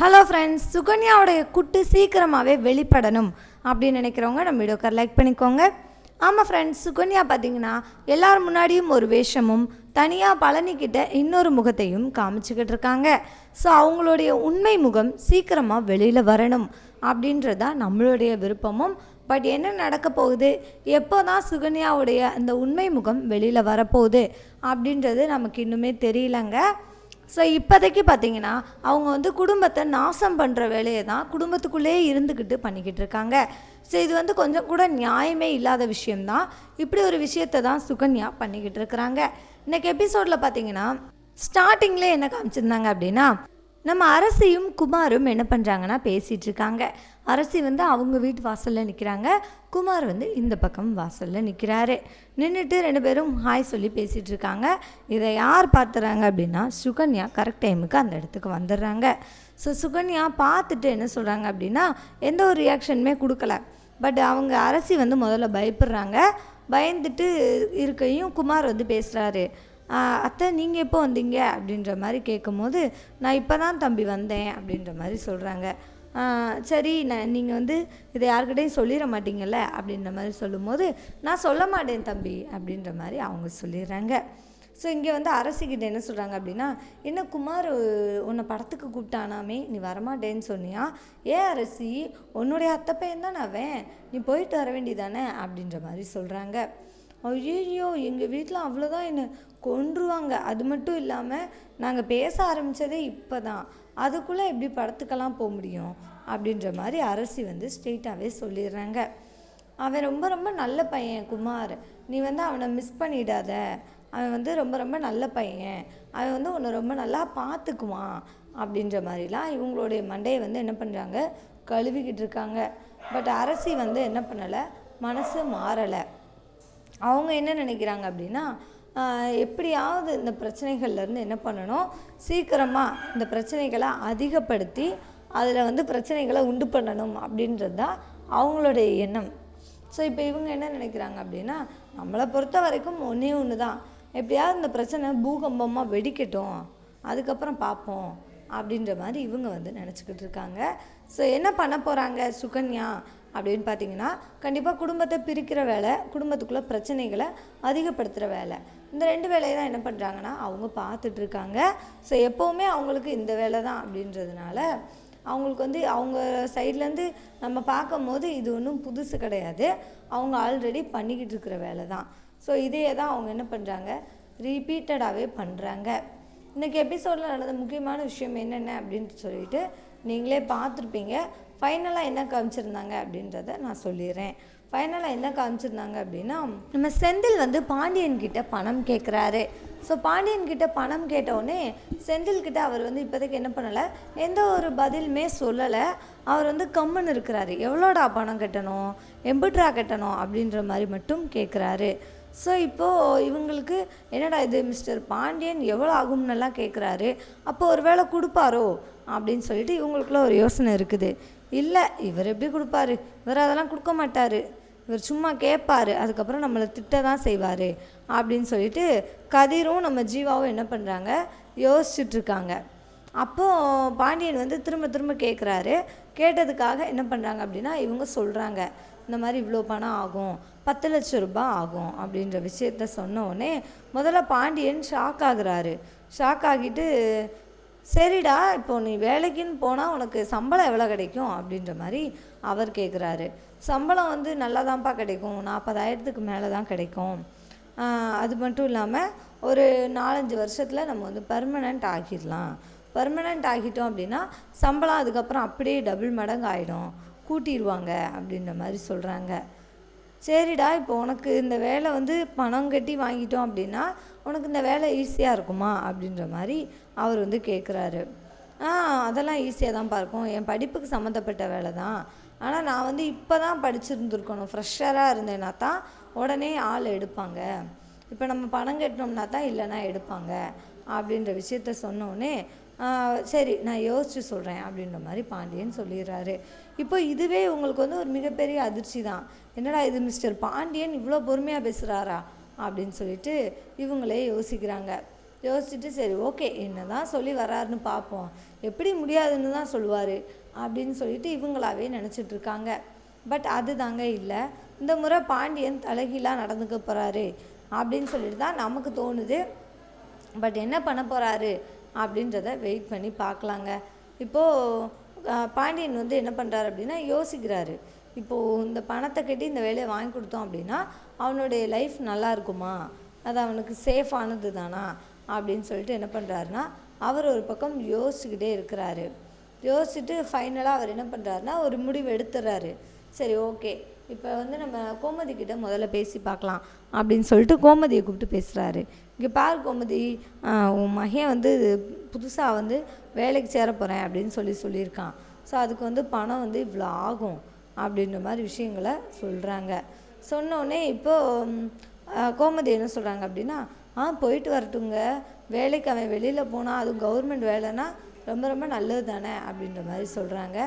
Hello friends சுகன்யாவுடைய good சீக்கிரமாகவே வெளிப்படணும் அப்படின்னு நினைக்கிறவங்க நம்ம வீடியோக்கார் லைக் பண்ணிக்கோங்க. ஆமாம் ஃப்ரெண்ட்ஸ் சுகன்யா பார்த்தீங்கன்னா எல்லார் முன்னாடியும் ஒரு வேஷமும் தனியாக பழனிக்கிட்ட இன்னொரு முகத்தையும் காமிச்சிக்கிட்டு இருக்காங்க. ஸோ அவங்களுடைய உண்மை முகம் சீக்கிரமாக வெளியில் வரணும் அப்படின்றது தான் நம்மளுடைய விருப்பமும். பட் என்ன நடக்க போகுது? எப்போ தான் சுகன்யாவுடைய அந்த உண்மை முகம் வெளியில் வரப்போகுது? அப்படின்றது நமக்கு இன்னுமே தெரியலங்க. ஸோ இப்போதைக்கு பார்த்தீங்கன்னா அவங்க வந்து குடும்பத்தை நாசம் பண்ணுற வேலையை தான் குடும்பத்துக்குள்ளேயே இருந்துக்கிட்டு பண்ணிக்கிட்டு இருக்காங்க. ஸோ இது வந்து கொஞ்சம் கூட நியாயமே இல்லாத விஷயம்தான் இப்படி ஒரு விஷயத்தை தான் சுகன்யா பண்ணிக்கிட்டு இருக்கிறாங்க. இன்றைக்கி எபிசோடில் பார்த்தீங்கன்னா ஸ்டார்டிங்லேயே என்ன காமிச்சிருந்தாங்க அப்படின்னா நம்ம அரசியும் குமாரும் என்ன பண்ணுறாங்கன்னா பேசிகிட்டு இருக்காங்க. அரசி வந்து அவங்க வீட்டு வாசலில் நிற்கிறாங்க குமார் வந்து இந்த பக்கம் வாசலில் நிற்கிறாரு நின்றுட்டு ரெண்டு பேரும் ஹாய் சொல்லி பேசிகிட்டு இருக்காங்க. இதை யார் பார்த்துறாங்க அப்படின்னா சுகன்யா கரெக்ட் டைமுக்கு அந்த இடத்துக்கு வந்துடுறாங்க. ஸோ சுகன்யா பார்த்துட்டு என்ன சொல்கிறாங்க அப்படின்னா எந்த ஒரு ரியாக்ஷனுமே கொடுக்கல. பட் அவங்க அரசி வந்து முதல்ல பயப்படுறாங்க. பயந்துட்டு இருக்கையும் குமார் வந்து பேசுகிறாரு அத்தை நீங்கள் எப்போ வந்தீங்க? அப்படின்ற மாதிரி கேட்கும்போது நான் இப்போ தான் தம்பி வந்தேன். அப்படின்ற மாதிரி சொல்கிறாங்க சரி நான் நீங்கள் வந்து இதை யாருக்கிட்டையும் சொல்லிட மாட்டீங்கல்ல? அப்படின்ற மாதிரி சொல்லும்போது நான் சொல்ல மாட்டேன் தம்பி அப்படின்ற மாதிரி அவங்க சொல்லிடுறாங்க. ஸோ இங்கே வந்து அரசிக்கிட்ட என்ன சொல்கிறாங்க அப்படின்னா என்ன குமார் உன்னை படத்துக்கு கூப்பிட்டானாமே நீ வரமாட்டேன்னு சொன்னியா? ஏன் அரசி உன்னுடைய அத்தை பையன் தான் அவன்? நீ போயிட்டு வர வேண்டியதானே? அப்படின்ற மாதிரி சொல்கிறாங்க ஐயோ எங்கள் வீட்டில் அவ்வளோதான் என்னை கொன்றுவாங்க. அது மட்டும் இல்லாமல் நாங்கள் பேச ஆரம்பித்ததே இப்போ தான் அதுக்குள்ளே எப்படி படத்துக்கெல்லாம் போக முடியும் அப்படின்ற மாதிரி அரசி வந்து ஸ்ட்ரெயிட்டாகவே சொல்லிடுறாங்க. அவன் ரொம்ப ரொம்ப நல்ல பையன் குமார். நீ வந்து அவனை மிஸ் பண்ணிடாத. அவன் வந்து ரொம்ப ரொம்ப நல்ல பையன். அவன் வந்து உன்னை ரொம்ப நல்லா பார்த்துக்குவான் அப்படின்ற மாதிரிலாம் இவங்களுடைய மண்டையை வந்து என்ன பண்ணுறாங்க கழுவிக்கிட்டு இருக்காங்க. பட் அரசி வந்து என்ன பண்ணலை? மனசு மாறலை. அவங்க என்ன நினைக்கிறாங்க அப்படின்னா எப்படியாவது இந்த பிரச்சனைகள்லேருந்து என்ன பண்ணணும்? சீக்கிரமாக இந்த பிரச்சனைகளை அதிகப்படுத்தி அதில் வந்து பிரச்சனைகளை உண்டு பண்ணணும் அப்படின்றது தான் அவங்களுடைய எண்ணம். ஸோ இப்போ இவங்க என்ன நினைக்கிறாங்க அப்படின்னா நம்மளை பொறுத்த வரைக்கும் ஒன்றே ஒன்று தான் எப்படியாவது இந்த பிரச்சனை பூகம்பமாக வெடிக்கட்டும் அதுக்கப்புறம் பார்ப்போம் அப்படின்ற மாதிரி இவங்க வந்து நினச்சிக்கிட்டு இருக்காங்க. ஸோ என்ன பண்ண போகிறாங்க சுகன்யா? அப்படின்னு பார்த்தீங்கன்னா கண்டிப்பாக குடும்பத்தை பிரிக்கிற வேலை குடும்பத்துக்குள்ளே பிரச்சனைகளை அதிகப்படுத்துகிற வேலை. இந்த ரெண்டு வேலையை தான் என்ன பண்ணுறாங்கன்னா அவங்க பார்த்துட்ருக்காங்க ஸோ எப்போவுமே அவங்களுக்கு இந்த வேலை தான் அப்படின்றதுனால அவங்களுக்கு வந்து அவங்க சைட்லேருந்து நம்ம பார்க்கும்போது இது ஒன்றும் புதுசு கிடையாது. அவங்க ஆல்ரெடி பண்ணிக்கிட்டு இருக்கிற வேலை தான். ஸோ இதையே தான் அவங்க என்ன பண்ணுறாங்க ரிப்பீட்டடாகவே பண்ணுறாங்க இன்றைக்கி எபிசோடில் நடந்த முக்கியமான விஷயம் என்னென்ன அப்படின்னு சொல்லிட்டு நீங்களே பார்த்துருப்பீங்க. ஃபைனலாக என்ன காமிச்சிருந்தாங்க அப்படின்றத நான் சொல்லிடுறேன். ஃபைனலாக என்ன காமிச்சிருந்தாங்க அப்படின்னா நம்ம செந்தில் வந்து பாண்டியன் கிட்ட பணம் கேட்குறாரு ஸோ பாண்டியன் கிட்ட பணம் கேட்டவுடனே செந்தில் கிட்ட அவர் வந்து இப்போதைக்கு என்ன பண்ணலை எந்த ஒரு பதிலுமே சொல்லலை. அவர் வந்து கம்முன்னு இருக்கிறாரு. எவ்வளோடா பணம் கட்டணும்? எம்பிட்ரா கட்டணும்? அப்படின்ற மாதிரி மட்டும் கேட்குறாரு ஸோ இப்போது இவங்களுக்கு என்னடா இது மிஸ்டர் பாண்டியன்? எவ்வளோ ஆகும்னெல்லாம் கேட்குறாரு அப்போ ஒரு வேளை கொடுப்பாரோ? அப்படின்னு சொல்லிட்டு இவங்களுக்குள்ள ஒரு யோசனை இருக்குது. இல்லை இவர் எப்படி கொடுப்பாரு? இவர் அதெல்லாம் கொடுக்க மாட்டார். இவர் சும்மா கேட்பாரு அதுக்கப்புறம் நம்மளை திட்ட தான் செய்வார். அப்படின்னு சொல்லிட்டு கதிரும் நம்ம ஜீவாவும் என்ன பண்ணுறாங்க யோசிச்சுட்ருக்காங்க. அப்போது பாண்டியன் வந்து திரும்ப திரும்ப கேட்குறாரு கேட்டதுக்காக என்ன பண்ணுறாங்க அப்படின்னா இவங்க சொல்கிறாங்க இந்த மாதிரி இவ்வளோ பணம் ஆகும் பத்து லட்சம் ரூபாய் ஆகும் அப்படின்ற விஷயத்த சொன்ன உடனே முதல்ல பாண்டியன் ஷாக் ஆகுறாரு. ஷாக் ஆகிட்டு சரிடா இப்போ நீ வேலைக்குன்னு போனால் உனக்கு சம்பளம் எவ்வளோ கிடைக்கும்? அப்படின்ற மாதிரி அவர் கேட்குறாரு சம்பளம் வந்து நல்லா தான்ப்பா கிடைக்கும். நாற்பதாயிரத்துக்கு மேலே தான் கிடைக்கும் அது மட்டும் இல்லாமல் ஒரு நாலஞ்சு வருஷத்தில் நம்ம வந்து பர்மனெண்ட் ஆகிடலாம். பர்மனெண்ட் ஆகிட்டோம் அப்படின்னா சம்பளம் அதுக்கப்புறம் அப்படியே டபுள் மடங்கு ஆகிடும் கூட்டிடுவாங்க அப்படின்ற மாதிரி சொல்கிறாங்க சரிடா இப்போ உனக்கு இந்த வேலை வந்து பணம் கட்டி வாங்கிட்டோம் அப்படின்னா உனக்கு இந்த வேலை ஈஸியாக இருக்குமா? அப்படின்ற மாதிரி அவர் வந்து கேட்குறாரு ஆ அதெல்லாம் ஈஸியாக தான் இருக்கும் என் படிப்புக்கு சம்மந்தப்பட்ட வேலை தான். ஆனால் நான் வந்து இப்போ தான் படிச்சிருந்துருக்கணும். ஃப்ரெஷராக இருந்தேன்னா தான் உடனே ஆள் எடுப்பாங்க. இப்போ நம்ம பணம் கட்டினோம்னா தான் இல்லைன்னா எடுப்பாங்க. அப்படின்ற விஷயத்த சொன்னோடனே சரி நான் யோசிச்சு சொல்கிறேன் அப்படின்ற மாதிரி பாண்டியன் சொல்லிடுறாரு. இப்போ இதுவே உங்களுக்கு வந்து ஒரு மிகப்பெரிய அதிர்ச்சி தான். என்னடா இது மிஸ்டர் பாண்டியன் இவ்வளோ பொறுமையாக பேசுகிறாரா அப்படின்னு சொல்லிட்டு இவங்களே யோசிக்கிறாங்க. யோசிச்சுட்டு சரி ஓகே என்ன தான் சொல்லி வராருன்னு பார்ப்போம் எப்படி முடியாதுன்னு தான் சொல்லுவார் அப்படின்னு சொல்லிட்டு இவங்களாவே நினச்சிட்டு இருக்காங்க. பட் அது தாங்க இல்லை. இந்த முறை பாண்டியன் தலைகீழாக நடந்துக்க போகிறாரு அப்படின்னு சொல்லிட்டு தான் நமக்கு தோணுது. பட் என்ன பண்ண போகிறாரு அப்படின்றத வெயிட் பண்ணி பார்க்கலாங்க இப்போது பாண்டியன் வந்து என்ன பண்ணுறாரு அப்படின்னா யோசிக்கிறாரு. இப்போது இந்த பணத்தை கட்டி இந்த வேலையை வாங்கி கொடுத்தோம் அப்படின்னா அவனுடைய லைஃப் நல்லா இருக்குமா? அது அவனுக்கு சேஃபானது தானா? அப்படின்னு சொல்லிட்டு என்ன பண்ணுறாருன்னா அவர் ஒரு பக்கம் யோசிச்சுக்கிட்டே இருக்கிறாரு. யோசிச்சுட்டு ஃபைனலாக அவர் என்ன பண்ணுறாருன்னா ஒரு முடிவு எடுத்துடுறாரு சரி ஓகே இப்போ வந்து நம்ம கோமதி கிட்ட முதல்ல பேசி பார்க்கலாம் அப்படின்னு சொல்லிட்டு கோமதியை கூப்பிட்டு பேசுகிறாரு இங்கே பார் கோமதி உன் மகன் வந்து புதுசாக வந்து வேலைக்கு சேர போகிறேன் அப்படின்னு சொல்லி சொல்லியிருக்கான். ஸோ அதுக்கு வந்து பணம் வந்து இவ்வளோ ஆகும் அப்படின்ற மாதிரி விஷயங்களை சொல்கிறாங்க சொன்னோடனே இப்போது கோமதி என்ன சொல்கிறாங்க அப்படின்னா ஆ போயிட்டு வரட்டுங்க. வேலைக்கு அவன் வெளியில் போனால் அதுவும் கவர்மெண்ட் வேலைன்னா ரொம்ப ரொம்ப நல்லது தானே அப்படின்ற மாதிரி சொல்கிறாங்க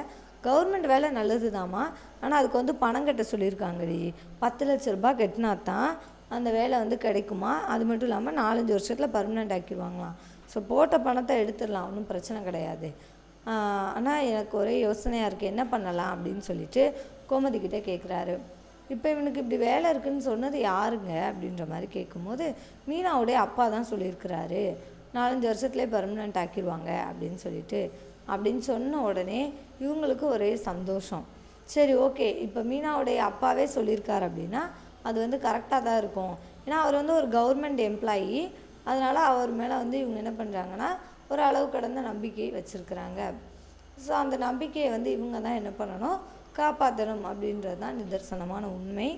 கவர்மெண்ட் வேலை நல்லது தாம்மா. ஆனால் அதுக்கு வந்து பணம் கட்ட சொல்லியிருக்காங்கடி. பத்து லட்ச ரூபாய் கட்டினா தான் அந்த வேலை வந்து கிடைக்குமா? அது மட்டும் இல்லாமல் நாலஞ்சு வருஷத்தில் பர்மனெண்ட் ஆக்கிடுவாங்களாம். ஸோ போட்ட பணத்தை எடுத்துடலாம். ஒன்றும் பிரச்சனை கிடையாது. ஆனால் எனக்கு ஒரே யோசனையாக இருக்குது என்ன பண்ணலாம் அப்படின்னு சொல்லிட்டு கோமதி கிட்டே கேட்குறாரு இப்போ இவனுக்கு இப்படி வேலை இருக்குதுன்னு சொன்னது யாருங்க? அப்படின்ற மாதிரி கேட்கும்போது மீனாவுடைய அப்பா தான் சொல்லியிருக்கிறாரு. நாலஞ்சு வருஷத்துலேயே பர்மனெண்ட் ஆக்கிடுவாங்க அப்படின்னு சொல்லிட்டு. அப்படின்னு சொன்ன உடனே இவங்களுக்கு ஒரே சந்தோஷம். சரி ஓகே. இப்போ மீனாவுடைய அப்பாவே சொல்லியிருக்காரு அப்படின்னா அது வந்து கரெக்டாக தான் இருக்கும். ஏன்னா அவர் வந்து ஒரு கவர்மெண்ட் எம்ப்ளாயி அதனால் அவர் மேலே வந்து இவங்க என்ன பண்ணுறாங்கன்னா ஒரு அளவு கடந்த நம்பிக்கை வச்சுருக்குறாங்க. ஸோ அந்த நம்பிக்கையை வந்து இவங்க தான் என்ன பண்ணணும்? காப்பாற்றணும் அப்படின்றது தான் நிதர்சனமான உண்மை.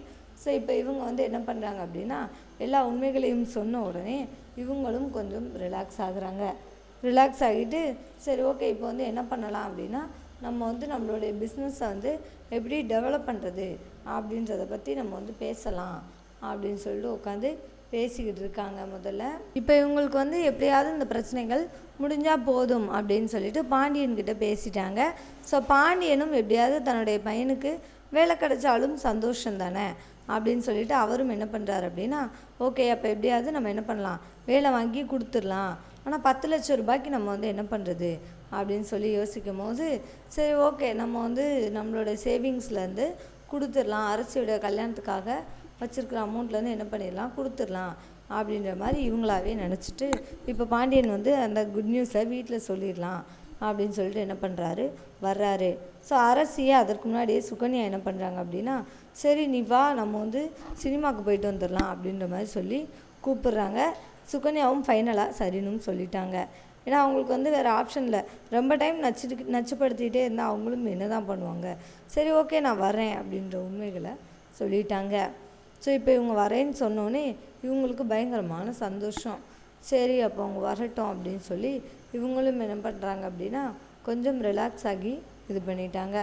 ஸோ இப்போ இவங்க வந்து என்ன பண்ணுறாங்க அப்படின்னா எல்லா உண்மைகளையும் சொன்ன உடனே இவங்களும் கொஞ்சம் ரிலாக்ஸ் ஆகுறாங்க. ரிலாக்ஸ் ஆகிட்டு சரி ஓகே இப்போ வந்து என்ன பண்ணலாம் அப்படின்னா நம்ம வந்து நம்மளுடைய பிஸ்னஸை வந்து எப்படி டெவலப் பண்ணுறது அப்படின்றத பற்றி நம்ம வந்து பேசலாம் அப்படின்னு சொல்லிட்டு உட்காந்து பேசிக்கிட்டு இருக்காங்க முதல்ல. இப்போ இவங்களுக்கு வந்து எப்படியாவது இந்த பிரச்சனைகள் முடிஞ்சால் போதும் அப்படின்னு சொல்லிட்டு பாண்டியன்கிட்ட பேசிட்டாங்க. ஸோ பாண்டியனும் எப்படியாவது தன்னுடைய பையனுக்கு வேலை கிடைச்சாலும் சந்தோஷம் தானே அப்படின்னு சொல்லிட்டு அவரும் என்ன பண்ணுறாரு அப்படின்னா ஓகே அப்போ எப்படியாவது நம்ம என்ன பண்ணலாம்? வேலை வாங்கி கொடுத்துடலாம். ஆனால் பத்து லட்சம் ரூபாய்க்கு நம்ம வந்து என்ன பண்ணுறது அப்படின்னு சொல்லி யோசிக்கும் போது சரி ஓகே நம்ம வந்து நம்மளோட சேவிங்ஸ்லேருந்து கொடுத்துடலாம். அரசியோட கல்யாணத்துக்காக வச்சுருக்கிற அமௌண்ட்லேருந்து என்ன பண்ணிடலாம்? கொடுத்துடலாம். அப்படின்ற மாதிரி இவங்களாவே நினச்சிட்டு இப்போ பாண்டியன் வந்து அந்த குட் நியூஸை வீட்டில் சொல்லிடலாம் அப்படின்னு சொல்லிட்டு என்ன பண்ணுறாரு வர்றாரு. ஸோ அரசியே அதற்கு முன்னாடியே சுகன்யா என்ன பண்ணுறாங்க அப்படின்னா சரி நீ வா நம்ம வந்து சினிமாவுக்கு போயிட்டு வந்துடலாம் அப்படின்ற மாதிரி சொல்லி கூப்பிடுறாங்க. சுகன்யாவும் ஃபைனலாக சரின்னு சொல்லிட்டாங்க. ஏன்னா அவங்களுக்கு வந்து வேறு ஆப்ஷன் இல்லை. ரொம்ப டைம் நச்சுட்டு நச்சுப்படுத்திகிட்டே இருந்தால் அவங்களும் என்ன தான் பண்ணுவாங்க? சரி ஓகே நான் வரேன் அப்படின்ற உண்மைகளை சொல்லிட்டாங்க. ஸோ இப்போ இவங்க வரேன்னு சொன்னோன்னே இவங்களுக்கு பயங்கரமான சந்தோஷம். சரி அப்போ அவங்க வரட்டும் அப்படின்னு சொல்லி இவங்களும் என்ன பண்ணுறாங்க அப்படின்னா கொஞ்சம் ரிலாக்ஸ் ஆகி இது பண்ணிட்டாங்க.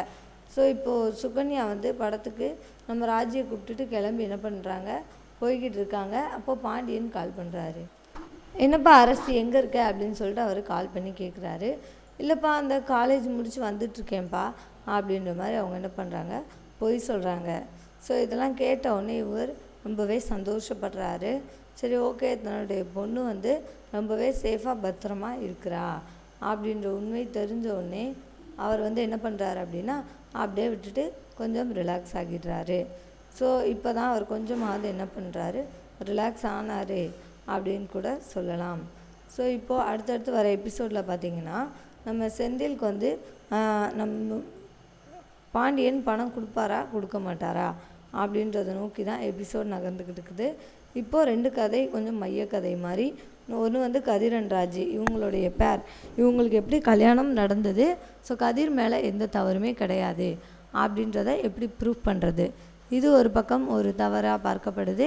ஸோ இப்போது சுகன்யா வந்து படத்துக்கு நம்ம ராஜியை கூப்பிட்டுட்டு கிளம்பி என்ன பண்ணுறாங்க போய்கிட்டு இருக்காங்க. அப்போ பாண்டியன் கால் பண்ணுறாரு என்னப்பா அரசு எங்கே இருக்க? அப்படின்னு சொல்லிட்டு அவர் கால் பண்ணி கேட்குறாரு இல்லைப்பா அந்த காலேஜ் முடிச்சு வந்துட்டுருக்கேன்ப்பா அப்படின்ற மாதிரி அவங்க என்ன பண்ணுறாங்க பொய் சொல்கிறாங்க ஸோ இதெல்லாம் கேட்ட உடனே இவர் ரொம்பவே சந்தோஷப்படுறாரு. சரி ஓகே தன்னுடைய பொண்ணு வந்து ரொம்பவே சேஃபாக பத்திரமா இருக்கிறா அப்படின்ற உண்மை தெரிஞ்ச உடனே அவர் வந்து என்ன பண்ணுறாரு அப்படின்னா அப்படியே விட்டுட்டு கொஞ்சம் ரிலாக்ஸ் ஆகிடுறாரு. ஸோ இப்போ தான் அவர் கொஞ்சமாவது என்ன பண்ணுறாரு ரிலாக்ஸ் ஆனார் அப்படின்னு கூட சொல்லலாம். ஸோ இப்போது அடுத்தடுத்து வர எபிசோடில் பார்த்திங்கன்னா நம்ம செந்திலுக்கு வந்து நம்ம பாண்டியன் பணம் கொடுப்பாரா? கொடுக்க மாட்டாரா அப்படின்றத நோக்கி தான் எபிசோட் நகர்ந்துக்கிட்டு இருக்குது. இப்போது ரெண்டு கதை கொஞ்சம் மைய கதை மாதிரி ஒன்று வந்து கதிரன் ராஜ் இவங்களுடைய பேர் இவங்களுக்கு எப்படி கல்யாணம் நடந்தது? ஸோ கதிர் மேலே எந்த தவறுமே கிடையாது. அப்படின்றத எப்படி ப்ரூவ் பண்ணுறது இது ஒரு பக்கம் ஒரு தவறாக பார்க்கப்படுது.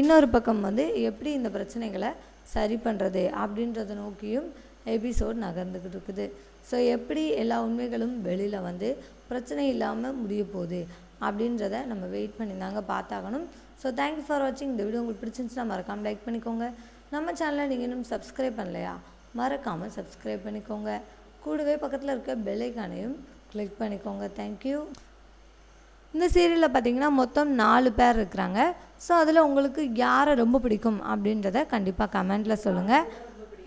இன்னொரு பக்கம் வந்து எப்படி இந்த பிரச்சனைகளை சரி பண்ணுறது அப்படின்றத நோக்கியும் எபிசோட் நகர்ந்துக்கிட்டு இருக்குது ஸோ எப்படி எல்லா உண்மைகளும் வெளியில் வந்து பிரச்சனை இல்லாமல் முடிய போகுது அப்படின்றத நம்ம வெயிட் பண்ணி தாங்க பார்த்தாகணும் ஸோ தேங்க்யூ ஃபார் வாட்சிங் இந்த வீடியோ உங்களுக்கு பிடிச்சிருந்துச்சுன்னா மறக்காமல் லைக் பண்ணிக்கோங்க. நம்ம சேனலை நீங்கள் இன்னும் சப்ஸ்கிரைப் பண்ணலையா? மறக்காமல் சப்ஸ்கிரைப் பண்ணிக்கோங்க. கூடவே பக்கத்தில் இருக்க பெல்லைக்கானையும் கிளிக் பண்ணிக்கோங்க. தேங்க்யூ இந்த சீரியலில் பார்த்தீங்கன்னா மொத்தம் நாலு பேர் இருக்கிறாங்க. ஸோ அதில் உங்களுக்கு யாரை ரொம்ப பிடிக்கும் அப்படின்றத கண்டிப்பாக கமெண்ட்டில் சொல்லுங்கள்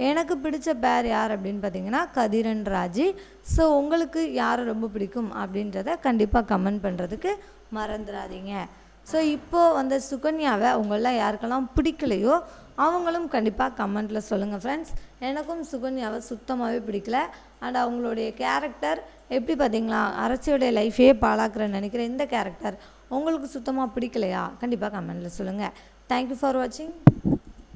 எனக்கு பிடிச்ச பேர் யார் அப்படின்னு பார்த்தீங்கன்னா கதிரன் ராஜி. ஸோ உங்களுக்கு யாரை ரொம்ப பிடிக்கும் அப்படின்றத கண்டிப்பாக கமெண்ட் பண்ணுறதுக்கு மறந்துடாதீங்க. ஸோ இப்போது வந்த சுகன்யாவை உங்களெலாம் யாருக்கெல்லாம் பிடிக்கலையோ அவங்களும் கண்டிப்பாக கமெண்ட்டில் சொல்லுங்கள் ஃப்ரெண்ட்ஸ் எனக்கும் சுகன்யாவை சுத்தமாகவே பிடிக்கல. அண்ட் அவங்களுடைய கேரக்டர் எப்படி பார்த்தீங்களா? அரசியோடைய லைஃபே பாழாக்குறேன்னு நினைக்கிற இந்த கேரக்டர் உங்களுக்கு சுத்தமாக பிடிக்கலையா? கண்டிப்பாக கமெண்ட்டில் சொல்லுங்கள் தேங்க்யூ ஃபார் வாட்சிங்